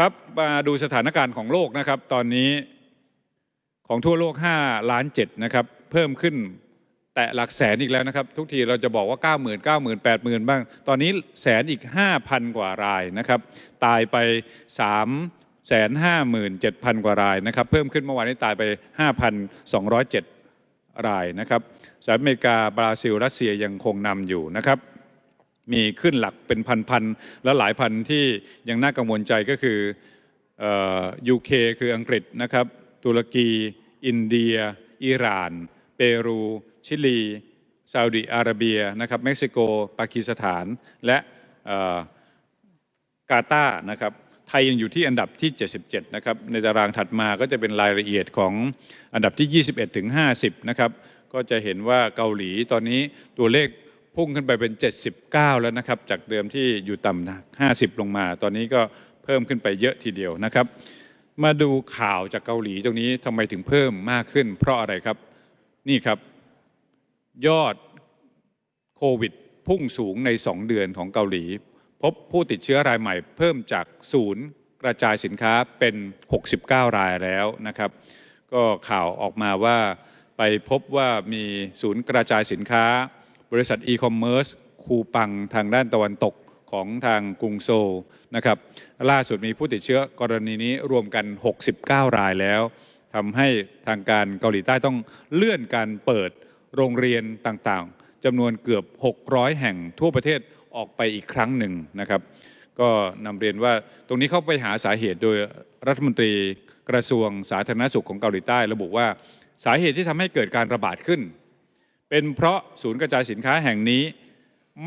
ครับมาดูสถานการณ์ของโลกนะครับ ตอนนี้ของทั่วโลก5ล้าน7นะครับ เพิ่มขึ้นแตะหลักแสนอีกแล้วนะครับ ทุกทีเราจะบอกว่า 9 0 0 0 0 9 0 0 0 0 8 0 0 0บ้าง ตอนนี้แสนอีก 5,000 กว่ารายนะครับ ตายไป3แสนห้าหมื่นเจ็ดพันกว่ารายนะครับ เพิ่มขึ้นเมื่อวานนี้ตายไป 5,207 รายนะครับสหรัฐอเมริกาบราซิล รัสเซียยังคงนำอยู่นะครับ มีขึ้นหลักเป็นพันๆและหลายพันที่ยังน่ากังวลใจก็คือยูเคคืออังกฤษนะครับ ตุรกี อินเดีย อิหร่าน เปรู ชิลีซาอุดิอาระเบียนะครับเม็กซิโก ปากีสถาน และกาตาร์นะครับไทยยังอยู่ที่อันดับที่ 77 นะครับ ในตารางถัดมาก็จะเป็นรายละเอียดของอันดับที่ 21 ถึง 50 นะครับ ก็จะเห็นว่าเกาหลีตอนนี้ตัวเลข พุ่งขึ้นไปเป็น 79 แล้วนะครับ จากเดิมที่อยู่ต่ำ50 ลงมา ตอนนี้ก็เพิ่มขึ้นไปเยอะทีเดียวนะครับ มาดูข่าวจากเกาหลีตรงนี้ทำไมถึงเพิ่มมากขึ้น เพราะอะไรครับนี่ครับ ยอดโควิดพุ่งสูงใน 2 เดือนของเกาหลี พบผู้ติดเชื้อรายใหม่เพิ่มจากศูนย์กระจายสินค้าเป็น 69 รายแล้วนะครับ ก็ข่าวออกมาว่าไปพบว่ามีศูนย์กระจายสินค้า บริษัทอีคอมเมิร์ซคูปังทางด้านตะวันตกของทางกรุงโซลนะครับล่าสุดมีผู้ติดเชื้อกรณีนี้รวมกัน 69 รายแล้วทำให้ทางการเกาหลีใต้ต้องเลื่อนการเปิดโรงเรียนต่างๆจำนวนเกือบ 600 แห่งทั่วประเทศออกไปอีกครั้งหนึ่งนะครับ ก็นำเรียนว่าตรงนี้เข้าไปหาสาเหตุโดยรัฐมนตรีกระทรวงสาธารณสุขของเกาหลีใต้ ระบุว่าสาเหตุที่ทำให้เกิดการระบาดขึ้น เป็นเพราะศูนย์กระจายสินค้าแห่งนี้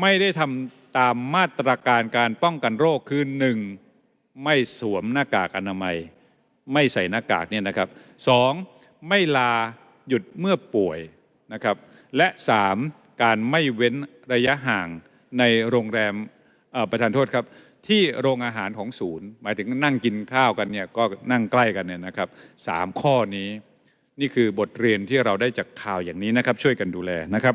ไม่ได้ทำตามมาตรการการป้องกันโรคคือหนึ่งไม่สวมหน้ากากอนามัย ไม่ใส่หน้ากากเนี่ยนะครับสองไม่ลาหยุดเมื่อป่วยนะครับและสามการไม่เว้นระยะห่างในโรงแรมประธานโทษครับที่โรงอาหารของศูนย์ หมายถึงนั่งกินข้าวกันเนี่ยก็นั่งใกล้กันเนี่ยนะครับสามข้อนี้ นี่คือบทเรียนที่เราได้จากข่าวอย่างนี้นะครับ ช่วยกันดูแลนะครับ